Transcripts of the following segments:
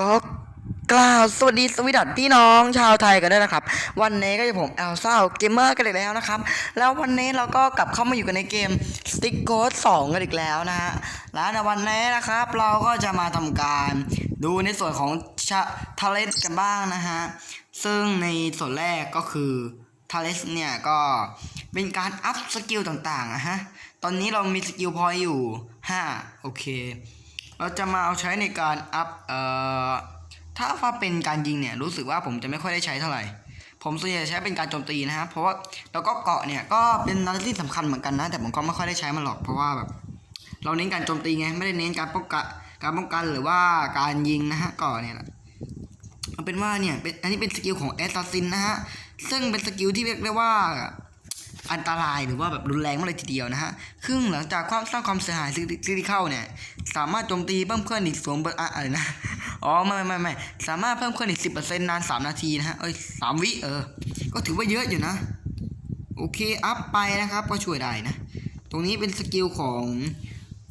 ก็กล่าวสวัสดีสวีดัสพี่น้องชาวไทยกันด้วยนะครับ วันนี้ก็จะผมแอลซ่าเกมเมอร์กันอีกแล้วนะครับ แล้ววันนี้เราก็กลับเข้ามาอยู่กันในเกม Stick Ghost 2กันอีกแล้วนะฮะและในวันนี้นะครับ เราก็จะมาทำการดูในส่วนของทาเลนกันบ้างนะฮะ ซึ่งในส่วนแรกก็คือทาเลสเนี่ยก็เป็นการอัพสกิลต่างๆนะฮะ ตอนนี้เรามีสกิลพอยอยู่ 5 โอเค เราจะมาเอาใช้ในการอัพเอ่อถ้าว่าเป็นการยิงเนี่ยรู้สึกว่าผมจะไม่ค่อยได้ใช้เท่าไหร่ ผมส่วนใหญ่ใช้เป็นการโจมตีนะฮะเพราะว่าแล้วก็เกาะเนี่ยก็เป็นอะไรที่สำคัญเหมือนกันนะแต่ผมก็ไม่ค่อยได้ใช้มันหรอกเพราะว่าแบบเราเน้นการโจมตีไงไม่ได้เน้นการป้องกันการป้องกันหรือว่าการยิงนะฮะเกาะเนี่ยเอาเป็นว่าเนี่ยเป็นอันนี้เป็นสกิลของแอสซัสซินนะฮะซึ่งเป็นสกิลที่เรียกได้ว่า อันตรายหรือว่าแบบรุนแรงมากเลยทีเดียวนะฮะซึ่งหลังจากความสร้างความเสียหายซิลิเข้าเนี่ย สามารถโจมตีเพิ่มขึ้นอีกสวมอะอะไรนะ อ๋อไม่ไม่ไม่ไม่สามารถเพิ่มขึ้นอีกสิบเปอร์เซ็นต์นานสามนาทีนะฮะ เอ้ยสามวิเออ ก็ถือว่าเยอะอยู่นะ โอเค อัพไปนะครับ ก็ช่วยได้นะ ตรงนี้เป็นสกิลของ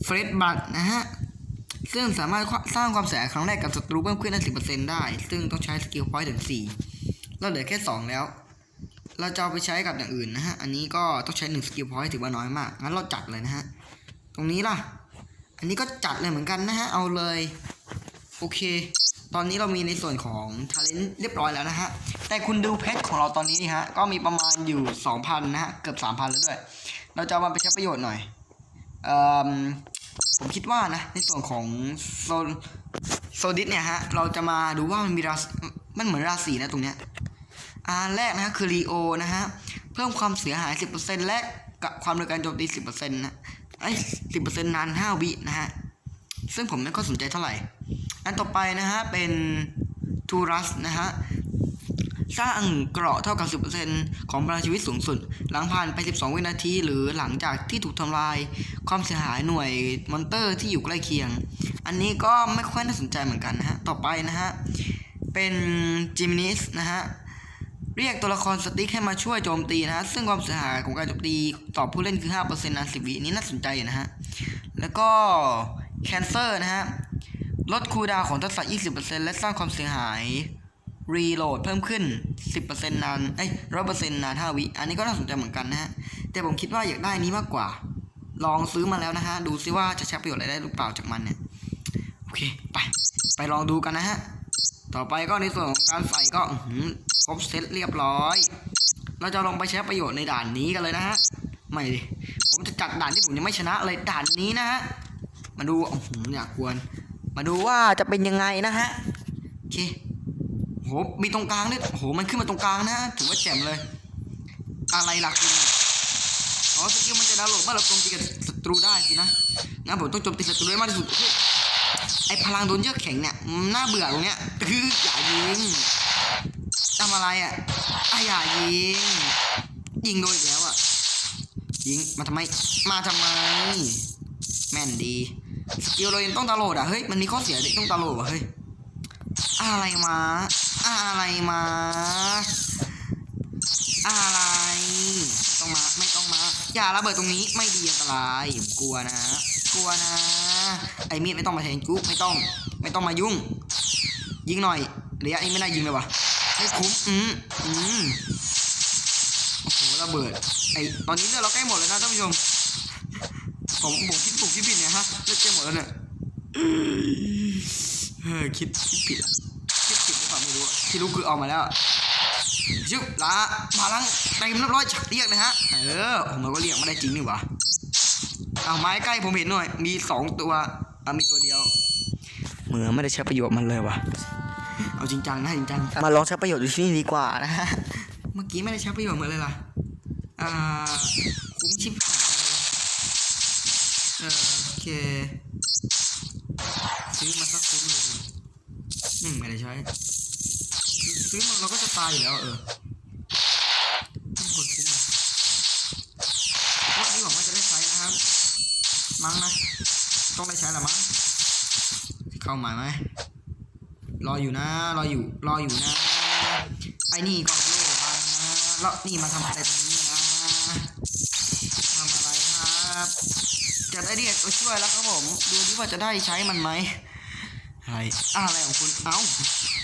เฟรดบัตนะฮะซึ่งสามารถสร้างความเสียหายครั้งแรกกับศัตรูเพิ่มขึ้นได้สิบเปอร์เซ็นต์ได้ ซึ่งต้องใช้สกิลพอยต์ถึงสี่เราเหลือแค่สองแล้ว เราจะเอาไปใช้กับอย่างอื่นนะฮะ อันนี้ก็ต้องใช้หนึ่งสกิลพอยต์ถือว่าน้อยมาก งั้นเราจัดเลยนะฮะ ตรงนี้ล่ะ อันนี้ก็จัดเลยเหมือนกันนะฮะ เอาเลย โอเค ตอนนี้เรามีในส่วนของท a เลน t เรียบร้อยแล้วนะฮะ แต่คุณดูเพชรของเราตอนนี้นี่ฮะ ก็มีประมาณอยู่ 2,000 นะฮะ เกือบ 3,000 แล้วด้วย เราจะเอามาไปใช้ประโยชน์หน่อย เอ่อ ผมคิดว่านะ ในส่วนของโซนโซดิสเนี่ยฮะ เราจะมาดูว่ามันมีรามันเหมือนราศีนะตรงเนี้ย อันแรกนะคือรีโอนะฮะเพิ่มความเสียหาย 10%และกับความเร็วการโจมตี10%นะไอ้สิบเปอนต์นาน 5 วินะฮะซึ่งผมไม่ค่อยสนใจเท่าไหร่ อันต่อไปนะฮะเป็นทูรัสนะฮะสร้างเกราะเท่ากับ 10%ของพลังชีวิตสูงสุด หลังผ่านไป 12 วินาที หรือหลังจากที่ถูกทำลาย ความเสียหายหน่วยมอนเตอร์ที่อยู่ใกล้เคียง อันนี้ก็ไม่ค่อยน่าสนใจเหมือนกันนะฮะ ต่อไปนะฮะ เป็นจิมินิสนะฮะ เรียกตัวละครสติ๊กให้มาช่วยโจมตีนะฮะซึ่งความเสียหายของการโจมตีต่อผู้เล่นคือ 5%นาน10วินี้น่าสนใจนะฮะ แล้วก็แคนเซอร์นะฮะ ลดคูดาวของทักษะ 20%และสร้างความเสียหายรีโหลดเพิ่มขึ้น 10%นาน เอ้ย100%นต์นาน5วิ อันนี้ก็น่าสนใจเหมือนกันนะฮะ แต่ผมคิดว่าอยากได้นี้มากกว่า ลองซื้อมาแล้วนะฮะ ดูซิว่าจะใช้ประโยชน์อะไรได้หรือเปล่าจากมันเนี่ย โอเค ไป ไปลองดูกันนะฮะ ต่อไปก็ในส่วนของการใส่ก็ ครบเซตเรียบร้อย เราจะลองไปใช้ประโยชน์ในด่านนี้กันเลยนะฮะ ไม่ดิ ผมจะจัดด่านที่ผมยังไม่ชนะเลยด่านนี้นะฮะ มาดูโอ้โหอยากกวนมาดูว่าจะเป็นยังไงนะฮะ โอเคโห มีตรงกลางด้วยโห มันขึ้นมาตรงกลางนะถือว่าแจ่มเลย อะไรหลักคุณอ๋อสกิลมันจะดาวโหลดเมื่อเราโจมตีกับศัตรูได้สินะงั้นผมต้องโจมตีศัตรูให้มากที่สุดไอพลังโดนเยือกแข็งเนี่ย น่าเบื่อตรงเนี้ยคืออย่ายิงำอะไรอะอะอย่ายิง ยิงโดนอีกแล้วอะ ยิง มาทำไม มาทำไม แม่นดี สกิลเรายังต้องดาวน์โหลดอะ เฮ้ย มันมีข้อเสียดิต้องดาวน์โหลดว่ะ เฮ้ย อะไรมา อะไรมา อะไร ต้องมา ไม่ต้องมา อย่าระเบิดตรงนี้ ไม่ดีอันตรายกลัวนะ กลัวนะ ไอ้มีดไม่ต้องมาแทนกู ไม่ต้อง ไม่ต้องมายุ่ง ยิงหน่อยระยะนี้ไม่น่ายิงเลยว่ะ ไม่คุ้มอืมอืมโอ้โหระเบิดไอตอนนี้เลือดเราใกล้หมดเลยนะท่านผู้ชมผมผมคิดผมคิดผิดเนี่ยฮะเลือดใกล้หมดแล้วเนี่ยเออคิดคิดผิดคิดผิดหรือเปล่าไม่รู้ที่รู้คือเอามาแล้วอะชุบละมาลังเต็มเรียบร้อยฉักเรียกเลยฮะเออผมก็เรียกไม่ได้จริงนี่หว่าเอาไม้ใกล้ผมเห็นหน่อย มีสองตัวอะมีตัวเดียว เหมือนไม่ได้ใช้ประโยชน์มันเลยว่ะ เอาจริงจังนะจริงจังมาลองใช้ประโยชน์ดูที่นี่ดีกว่านะฮะเมื่อกี้ไม่ได้ใช้ประโยชน์เหมือนเลยล่ะอ่าคุ้มชิบหายเลยเออโอเคซื้อมาสักคุ้มเลยดิหนึ่งไม่ได้ใช้ซื้อมาเราก็จะตายอยู่แล้วเออไม่ควรคุ้มเลยรอบนี้หวังว่าจะได้ใช้นะครับ มั้งนะ ต้องได้ใช้แหละมั้งเข้าหมายไหม รออยู่นะ รออยู่ รออยู่นะ ไอ้นี่ก็โลมาแล้วนี่มาทำอะไรตรงนี้นะทำอะไรครับ จะได้เรียกตัวช่วยแล้วครับผม ดูดิว่าจะได้ใช้มันไหมอะไรอะไรของคุณ เอ้า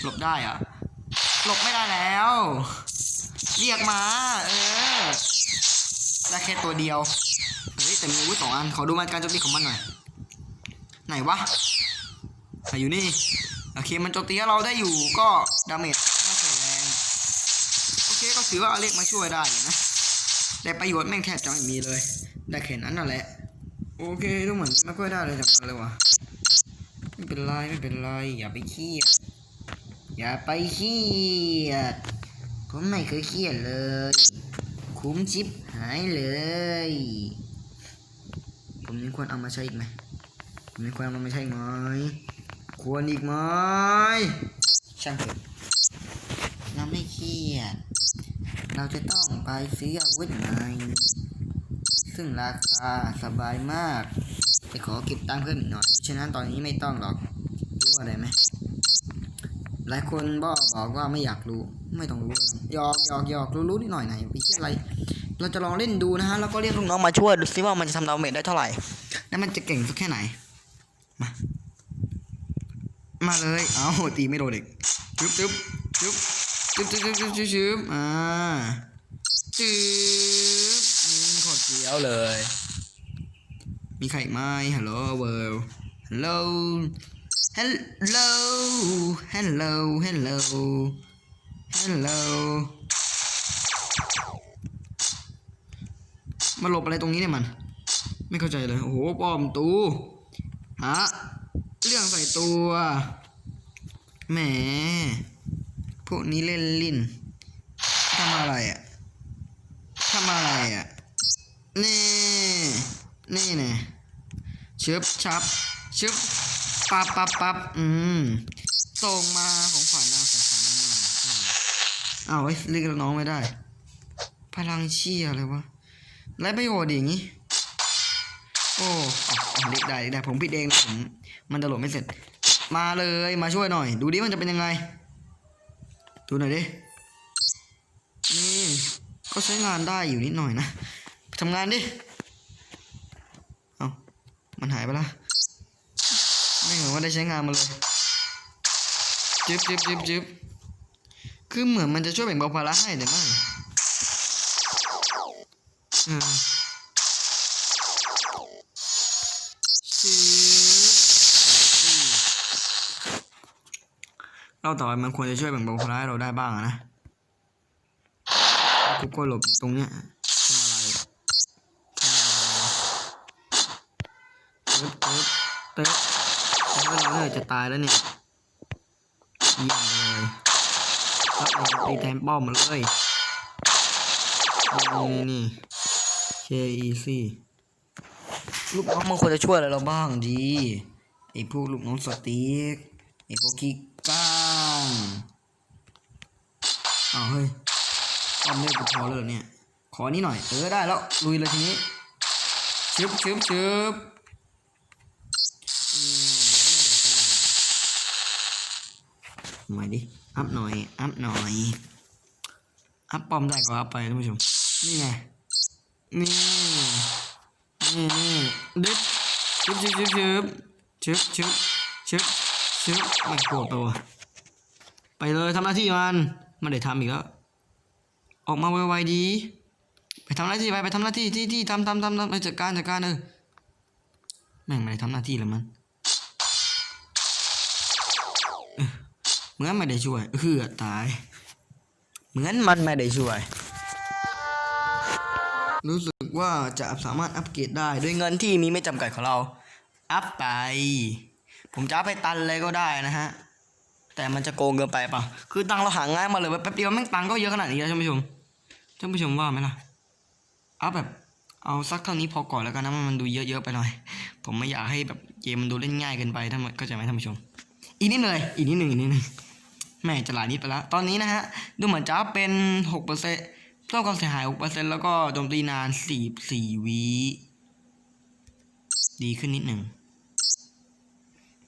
หลบได้อะหลบไม่ได้แล้ว เรียกมา เออ ได้แค่ตัวเดียว เฮ้ย แต่มีอาวุธสองอัน ขอดูมันการโจมตีของมันหน่อย ไหนวะอะอยู่นี่ โอเคมันโจมตีเราได้อยู่ก็ดาเมจไม่ค่อยแรงโอเคก็ถือว่าเอาเลขมาช่วยได้นะแต่ประโยชน์แม่งแทบจะไม่มีเลยได้แค่นั้นนั่นแหละโอเคดูเหมือนไม่ค่อยได้เลยจากมันเลยวะไม่เป็นไรไม่เป็นไรอย่าไปเครียดอย่าไปเครียดผมไม่เคยเครียดเลย คุ้มชิปหายเลย ผมยังควรเอามาใช้อีกไหมผมยังควรเอามาใช้อีกไหม ควรอีกไหมช่างเถอะเราไม่เครียด เราจะต้องไปซื้ออาวุธใหม่ซึ่งราคาสบายมากแต่ขอเก็บตังค์เพิ่มอีกหน่อย ฉะนั้นตอนนี้ไม่ต้องหรอก รู้อะไรไหมหลายคนบอกบอกว่าไม่อยากรู้ ไม่ต้องรู้หยอกหยอกหยอกรู้รู้นิดหน่อยไหนไปเชื่ออะไร เราจะลองเล่นดูนะฮะ แล้วก็เรียกลูกน้องมาช่วยดูซิว่ามันจะทำดาเมจได้เท่าไหร่ แล้วมันจะเก่งสักแค่ไหน มา มาเลย เอาตีไม่โดนเด็กจึ๊บจึ๊บจึ๊บจึ๊บจึ๊บจึ๊บจึ๊บจึ๊บอ่าจึ๊บอืมโคตรเจียวเลย มีใครไหมฮัลโหลเวิร์ฮัลโหลฮัลโหลฮัลโหลฮัลโหลฮัลโหลมาหลบอะไรตรงนี้เนี่ยมัน ไม่เข้าใจเลย โอ้โหปอมตูฮะ เรื่องใส่ตัว แหม พวกนี้เล่นลิ้นทำอะไรอะทำอะไรอะ นี่ นี่แน่ชึบชับชึบปับปับปับอืมส่งมาของขวัญนะของขวัญนั่นน่ะอ้าวเฮ้ยเรียกน้องไม่ได้ พลังเชี่ยอะไรวะไรประโยชน์ดิอย่างงี้ โอ้เรียกได้ได้ผมผิดเองนะผมมันตลกไม่เสร็จ มาเลยมาช่วยหน่อย ดูดิมันจะเป็นยังไง ดูหน่อยดินี่ก็ใช้งานได้อยู่นิดหน่อยนะทำงานดิเอามันหายไปละไม่เหมือนว่าได้ใช้งานมาเลยจึ๊บจึ๊บจึ๊บจึ๊บคือเหมือนมันจะช่วยแบ่งเบาภาระให้แต่ไม่เออ เราต่อไปมันควรจะช่วยแบ่งเบาภาระให้เราได้บ้างนะกูก็หลบอยู่ตรงเนี้ยทำอะไรทำอะไรเติร์ดเติร์ดเติร์ดเราเนี่ยจะตายแล้วเนี่ยเยี่ยมเลยรับเราตีแทนป้อมมาเลยนี่นี่ KEC ลูกน้องมันควรจะช่วยอะไรเราบ้างดีไอ้พวกลูกน้องสติ๊กไอ้พวกขี้ก้า งอ้าวเฮ้ยป้อมเล่นกูพอเลยเหรอเนี่ย ขอนี้หน่อย เออได้แล้ว ลุยเลยทีนี้ชึบชึบชึบหน่อยดิ อัพหน่อย อัพหน่อย อัพปอมได้ก็อัพไปท่านผู้ชม นี่ไง นี่ นี่นี่ดึ๊บชึบชึบชึบชึบชึบชึบชึบชึบไม่โกรธตัว ไปเลยทำหน้าที่มัน ไม่ได้ทำอีกแล้ว ออกมาไวๆดี ไปทำหน้าที่ไปไปทำหน้าที่ที่ที่ทำทำทำทำไปจัดการจัดการเออแม่งไม่ได้ทำหน้าที่เลยมันเหมือนไม่ได้ช่วยเฮือตาย เหมือนมันไม่ได้ช่วย รู้สึกว่าจะสามารถอัปเกรดได้ด้วยเงินที่มีไม่จำกัดของเรา อัพไป ผมจะไปตันเลยก็ได้นะฮะ แต่มันจะโกงเกินไปปล่าคือตังเราหาง่ายมาเลยแป๊บเดียวแม่งตังก็เยอะขนาดนี้แล้วท่านผู้ชม ท่านผู้ชมว่าไหมล่ะ เอัพแบบ เอาสักเท่านี้พอก่อนแล้วกันนะมันดูเยอะๆไปหน่อย ผมไม่อยากให้แบบเกมมันดูเล่นง่ายเกินไปท่านเข้าใจไหมท่านผู้ชม อีกนิดเลยอีกนิดหนึ่งอีกนิดหนึ่งแม่จะหลายนิดไปแล้ว ตอนนี้นะฮะ ดูเหมือนจะเป็นหกเปอร์เซ็นต์เพิ่มความเสียหายหกเปอร์เซ็นต์แล้วก็โจมตีนานสี่สี่วิดีขึ้นนิดหนึ่ง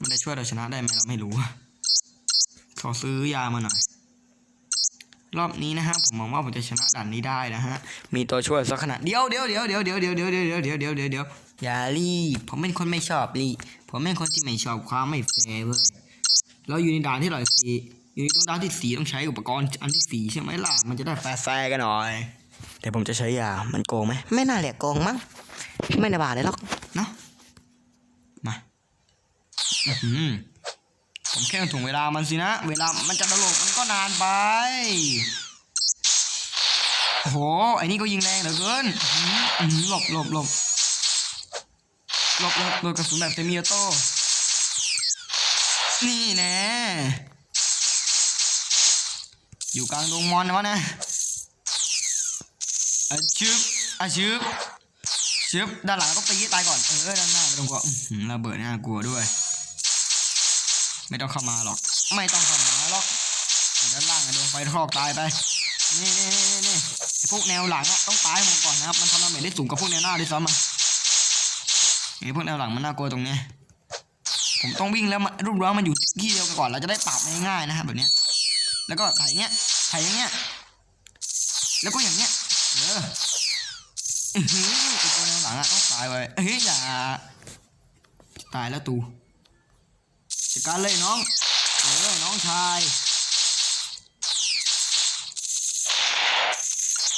มันจะช่วยเราชนะได้ไหมเราไม่รู้ ขอซื้อยามาหน่อย รอบนี้นะฮะผมมองว่าผมจะชนะด่านนี้ได้นะฮะ มีตัวช่วยสักขนาดเดี๋ยวเดี๋ยวเดี๋ยวเดี๋ยวเดี๋ยวเดี๋ยวเดี๋ยวเดี๋ยวเดี๋ยวเดี๋ยวเดี๋ยวเดี๋ยวอย่ารีบผมเป็นคนไม่ชอบรีบผมเป็นคนที่ไม่ชอบความไม่แฟร์เว้ยเราอยู่ในด่านที่เท่าไหร่สี่อยู่ในตรงด่านที่สีต้องใช้อุปกรณ์อันที่สีใช่ไหมล่ะมันจะได้แฟร์กันหน่อย แต่ผมจะใช้ยามันโกงไหมไม่น่าแหละโกงมั้งไม่น่าบาดเลยหรอกเนาะมาอื้อหือ ผมแค่ถ่วงเวลามันสินะ เวลามันจะตลกมันก็นานไปโอ้โหไอ้นี่ก็ยิงแรงเหลือเกินหลบหลบหลบหลบหลบโดนกระสุนแบบเซมิออโต้นี่แน่อยู่กลางดงมอนนะวะนะอาชึบอาชึบชึบด้านหลังต้องตีให้ตายก่อน เออด้านหน้าไม่ต้องกลัวอื้อหือระเบิดน่ากลัวด้วย ไม่ต้องเข้ามาหรอก ไม่ต้องเข้ามาหรอกเดี๋ยวด้านล่างอะโดนไฟคลอกตายไป นี่นี่นี่นี่พวกแนวหลังอะต้องตายหมดก่อนนะครับ มันทำดาเมจได้สูงกว่าพวกแนวหน้าด้วยซ้ำอะไอ้พวกแนวหลังมันน่ากลัวตรงเนี้ยผมต้องวิ่งแล้วมารูปร้องมันอยู่ที่เดียวกันก่อนเราจะได้ปรับง่ายๆนะครับแบบเนี้ย แล้วก็ถ่ายเงี้ยถ่ายอย่างเงี้ย แล้วก็อย่างเงี้ย เออไอ้ตัวแนวหลังอะต้องตายไปเฮ้ยอย่าตายแล้วตู การเลยน้องเออน้องชาย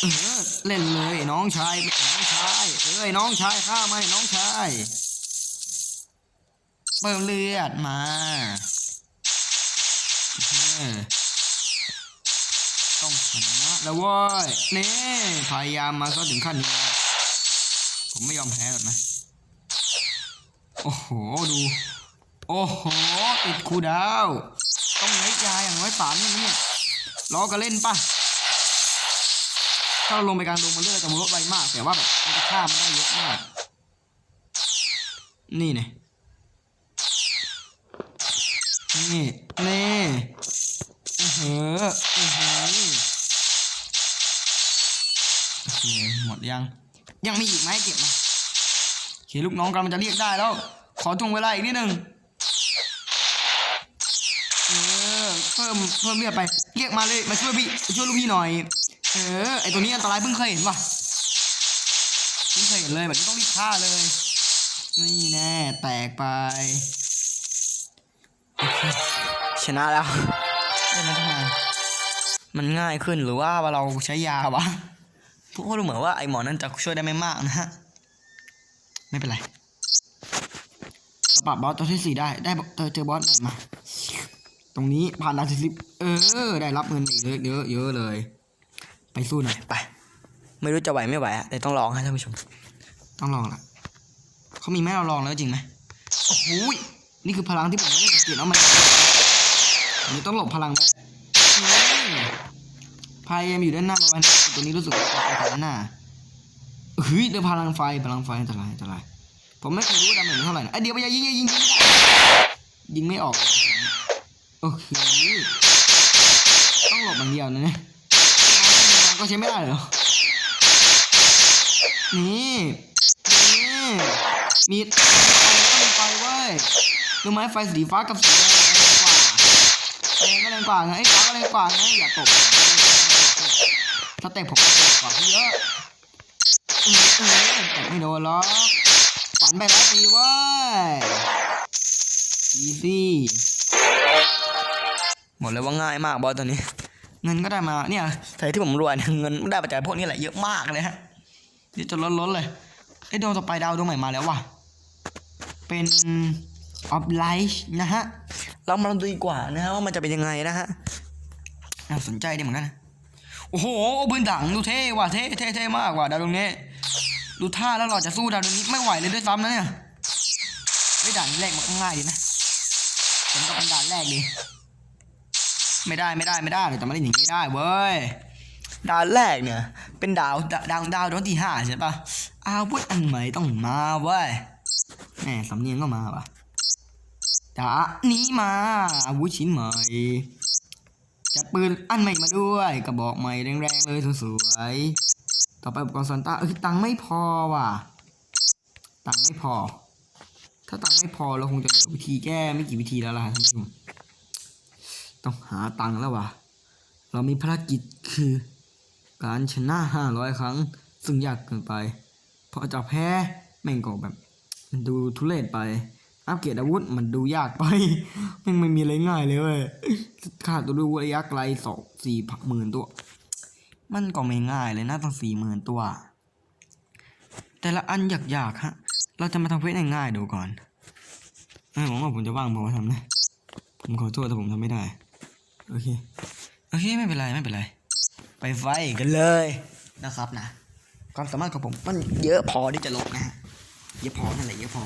เออเล่นเลยน้องชายน้องชายเอ้ยน้องชายฆ่ามันน้องชายเปิมเลือดมาต้องชนะแล้วว้ยนี่พยายามมาก็ถึงขั้นนี้แล้วผมไม่ยอมแพ้หรอกนะ โอ้โห ดู โอ้โห ติดคูดาว ต้องไล่ยาอย่างน้อยสามอย่างนี้เนี่ยล้อกันเล่นปะถ้าลงไปกลางดงมันเลือดจะลดไวมาก แต่ว่าแบบมันจะฆ่ามันได้เยอะมาก นี่เนี่ยนี่นี่เออหือเออหือโอเคหมดยัง ยังมีอีกไหมเก็บมาโอเคลูกน้องกำลังจะเรียกได้แล้ว ขอทวงเวลาอีกนิดนึงเออ เพิ่มเพิ่มเรียกไป เรียกมาเลยมาช่วยพี่มาช่วยลูกพี่หน่อย เออไอตัวนี้อันตรายเพิ่งเคยเห็นว่ะเพิ่งเคยเห็นเลยแบบนี้ต้องรีบฆ่าเลย นี่แน่แตกไป ชนะแล้วเล่นมาตั้งนานมันง่ายขึ้นหรือว่าเราใช้ยาวะพวกดูเหมือนว่าไอหมอนั้นจะช่วยได้ไม่มากนะฮะ ไม่เป็นไรเราปรับบอสตัวที่สี่ได้ได้เจอเจอบอสใหม่มา ตรงนี้ผ่านด่านสิบเออ ได้รับเงินอีกเยอะเยอะเยอะเลย ไปสู้หน่อยไป ไม่รู้จะไหวไม่ไหวอะแต่ต้องลองให้ท่านผู้ชม ต้องลองละเขามีไหมเราลองแล้วจริงไหมโอ้โหยนี่คือพลังที่ผมไม่ได้สังเกตเอามันอันนี้ต้องหลบพลังไหมพยายามอยู่ด้านหน้าประมาณตัวนี้รู้สึกว่าจะไปทางด้านหน้าเฮ้ยเดี๋ยวพลังไฟพลังไฟอันตรายอันตรายผมไม่เคยรู้ว่าดาเมจมันเท่าไหร่นะไอยเดี๋ยวไปอย่ายิงอย่ายิงยิงไม่ได้ยิงไม่ออก โอเคต้องหลบอย่างเดียวนะเนี่ยก็ใช้ไม่ได้เหรอ นี่ นี่มีไฟก็มีไฟเว้ยรู้ไหมไฟสีฟ้ากับสีแดงแรงกว่าแดงก็แรงกว่าไงไอ้ฟ้าก็แรงกว่าไงอย่าตกสเต็ปผมก็แรงกว่าพี่เยอะออเออแต่ไม่โดนหรอกฝันไปแล้วตีเว้ยอีซี่ หมดเลยว่าง่ายมากบอสตัวนี้ เงินก็ได้มาเนี่ยสายที่ผมรวยเนี่ยเงินได้มาจากพวกนี้แหละเยอะมากเลยฮะเดี๋ยวจะล้นล้นๆเลยไอ้ดวงต่อไปดาวดวงใหม่มาแล้วว่ะเป็นออฟไลท์นะฮะ เรามาดูดีกว่านะฮะว่ามันจะเป็นยังไงนะฮะน่าสนใจดีเหมือนกันนะโอ้โหปืนดังดูเท่ว่ะเท่เท่เท่มากว่ะดาวดวงนี้ดูท่าแล้วเราจะสู้ดาวดวงนี้ไม่ไหวเลยด้วยซ้ำนะเนี่ยไม่ด่านแรกมันก็ง่ายดีนะผมก็เป็นด่านแรกดี ไม่ได้ไม่ได้ไม่ได้เราจะมาเล่นอย่างนี้ได้เว้ยดาวแรกเนี่ย เป็นดาวดาวดาวดวงที่ห้าใช่ปะอาวุธอันใหม่ต้องมาเว้ยแหมสำเนียงก็มาว่ะดานี้มาอาวุธชิ้นใหม่จัดปืนอันใหม่มาด้วยกระบอกใหม่แรงๆเลยสวยๆต่อไปอุปกรณ์ซานต้าเอ้ยตังไม่พอว่ะ ตังไม่พอ ถ้าตังไม่พอเราคงจะเหลือวิธีแก้ไม่กี่วิธีแล้วล่ะท่านผู้ชม ต้องหาตังค์แล้ววะเรามีภารกิจคือ การชนะห้าร้อยครั้ง ซึ่งยากเกินไป เพราะจะแพ้แม่งก็แบบดูทุเรศไป อัปเกรดอาวุธมันดูยากไปแมันไม่มีอะไรง่ายเลยเว้ยค่าตัวดูระยะไกลสองสี่หมื่นตัว มันก็ไม่ง่ายเลยนะต้องสี่หมื่นตัว แต่ละอันยากๆฮะ เราจะมาทำเควสง่ายๆดูก่อนเออผมว่าผมจะว่างผมมาทำนะ ผมขอโทษถ้าผมทำไม่ได้ โอเค โอเคไม่เป็นไรไม่เป็นไร ไปไฟกันเลยนะครับนะ ความสามารถของผมมันเยอะพอที่จะลบนะฮะ เยอะพอนั่นแหละเยอะพอ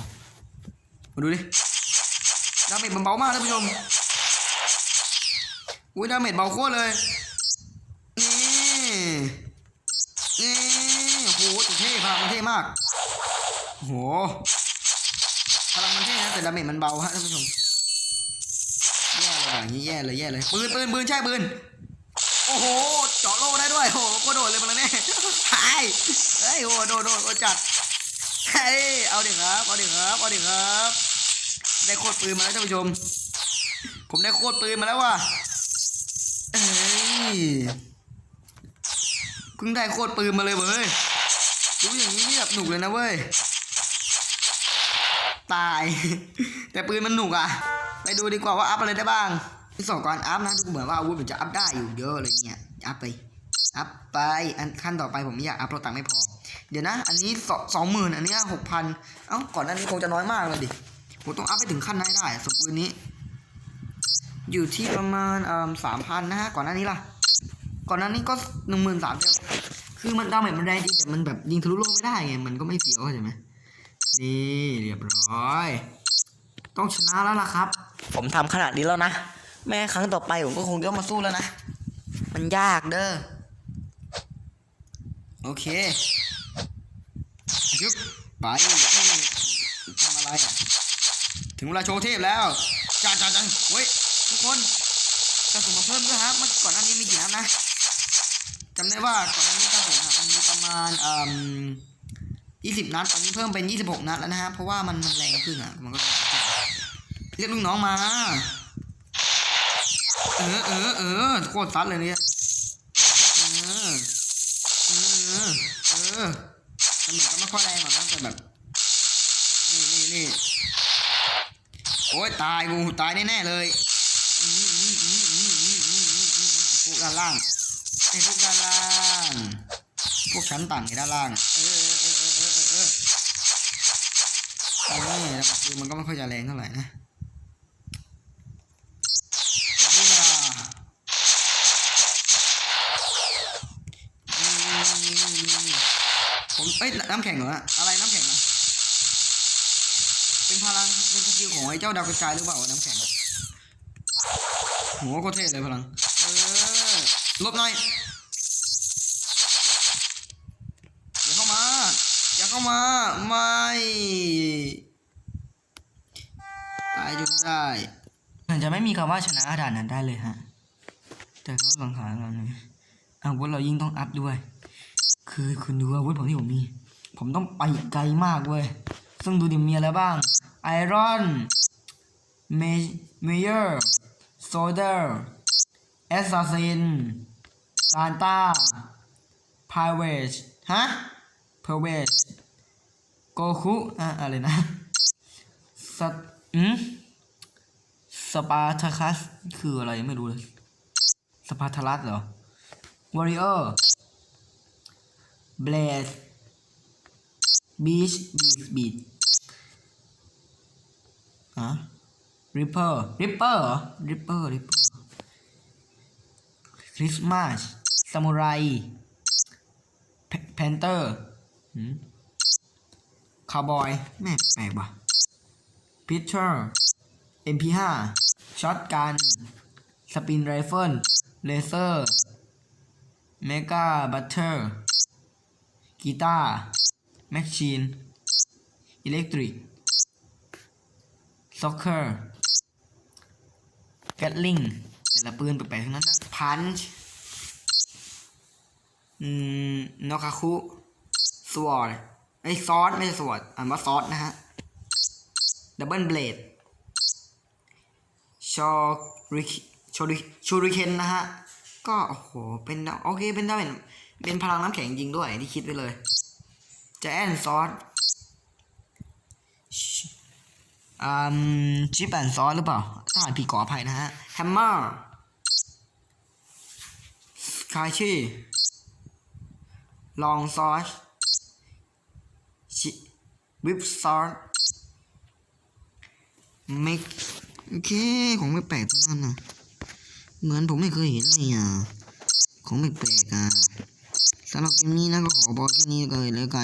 มาดูดิ ดาเมจมันเบามากท่านผู้ชม อุ้ยดาเมจเบาโคตรเลย นี่นี่โหตัวเท่พลังมันเท่มากโหพลังมันเท่นะแต่ดาเมจมันเบาฮะท่านผู้ชม อย่างนี้แย่เลยแย่เลยปืนปืนปืนใช่ปืนโอ้โหเจาะโล่ได้ด้วยโอ้โหโคตรโดดเลยมันเนี่ยหายเฮ้ยโอ้โหโดดโดดโดดจัดเฮ้ยเอาดิครับเอาดิครับเอาดิครับ ได้โคตรปืนมาแล้วท่านผู้ชม ผมได้โคตรปืนมาแล้วว่ะเอ้ยเพิ่งได้โคตรปืนมาเลยเว้ยดูอย่างนี้นี่แบบหนุกเลยนะเว้ยตาย แต่ปืนมันหนุกอะ ไปดูดีกว่าว่าอัพอะไรได้บ้างที่สองก่อนอัพนะดูเหมือนว่าอาวุธมันจะอัพได้อยู่เยอะเลยเนี่ยอัพไปอัพไปอันขั้นต่อไปผมไม่อยากอัพเพราะตังค์ไม่พอ เดี๋ยวนะ อันนี้สองสองหมื่นอันนี้หกพันเอ้าก่อนหน้านี้คงจะน้อยมากเลยดิผมต้องอัพไปถึงขั้นไหนได้สมปืนนี้ อยู่ที่ประมาณเอ่อสามพันนะฮะก่อนหน้านี้ล่ะ ก่อนหน้านี้ก็หนึ่งหมื่นสามคือมันดาเมจมันแรงจริงแต่มันแบบยิงทะลุโลกไม่ได้ไงมันก็ไม่เสียวเข้าใจไหมนี่เรียบร้อย ต้องชนะแล้วล่ะครับ ผมทำขนาดนี้แล้วนะ แม้ครั้งต่อไปผมก็คงต้องมาสู้แล้วนะ มันยากเด้อ โอเคชึบไปทำอะไรอะถึงเวลาโชว์เทพแล้วจ้าจ้าจ้าเฮ้ยทุกคนกระสุนมาเพิ่มด้วยครับเมื่อก่อนหน้านี้มีกี่นัดนะจำได้ว่าก่อนหน้านี้กระสุนอะมันมีประมาณอืมยี่สิบนัดตอนนี้เพิ่มเป็นยี่สิบหกนัดแล้วนะฮะเพราะว่ามันมันแรงขึ้นอะมันก็ เรียกลูกน้องมา เออเออเออโคตรซัดเลยเนี่ย เออ เออ เออแต่เหมือนก็ไม่ค่อยแรงเหมือนกันแต่แบบ นี่นี่นี่โอ้ยตายกูตายแน่เลยพวกด้านล่างไอ้พวกด้านล่าง พวกชั้นต่างในด้านล่าง เออเออเออเออเออเออนี่แต่คือมันก็ไม่ค่อยจะแรงเท่าไหร่นะ ผมเอ้ยน้ำแข็งเหรออะไรน้ำแข็งอะเป็นพลังเป็นสกิลของไอ้เจ้าดาวกระจายหรือเปล่าน้ำแข็งโหโคตรเท่เลยพลังเออลบหน่อยอย่าเข้ามาอย่าเข้ามาไม่ตายจนได้มันจะไม่มีคำว่าชนะด่านนั้นได้เลยฮะแต่ก็สังหารเราเนี่ยอาวุธเรายิ่งต้องอัพด้วย คือคุณดูอาวุธผมที่ผมมี ผมต้องไปไกลมากเว้ย ซึ่งดูดิมีอะไรบ้าง ไอรอนเมเมเยอร์โซเดอร์แอสซัสซินซานต้าพาเวชฮะเพเวชโกคุอะอะไรนะสตอืมสปาทาคัส คืออะไรไม่รู้เลย สปาทารัสเหรอวอริเออร์ blast beach beach beach อะ ripper ripper เหรอ ripper ripper christmas samurai panther คาร์บอยแม่แปลกว่ะ picture mp5 ช็อตกันสปินไรเฟิลเลเซอร์เมกาบัตเตอร์ กีตาร์แมชชีนอิเล็กทริกซ็อกเกอร์แกตลิงแต่ละปืนแปลกๆทั้งนั้นอะพันช์นอคาคุสวอร์ดไอซอสไม่ใช่สวอร์ดอ่านว่าซอสนะฮะดับเบิลเบลดชอริชอริชูริเคนนะฮะ ก็ โอ้โห เป็นโอเค เป็นได้เป็น เป็นพลังน้ำแข็งจริงด้วยที่คิดไว้เลยจะแอนซอสอืมชิปแอนซอสหรือเปล่าถ้าอ่านผิดขออภัยนะฮะแฮมเมอร์คายชี่ลองซอสชิวิปซอสมิกโอเคของไม่แปลกทั้งนั้นนะเหมือนผมไม่เคยเห็นเลยอะของแปลกอะ สำหรับคลิปนี้นะก็ขอบอกแค่นี้เลยแล้วกัน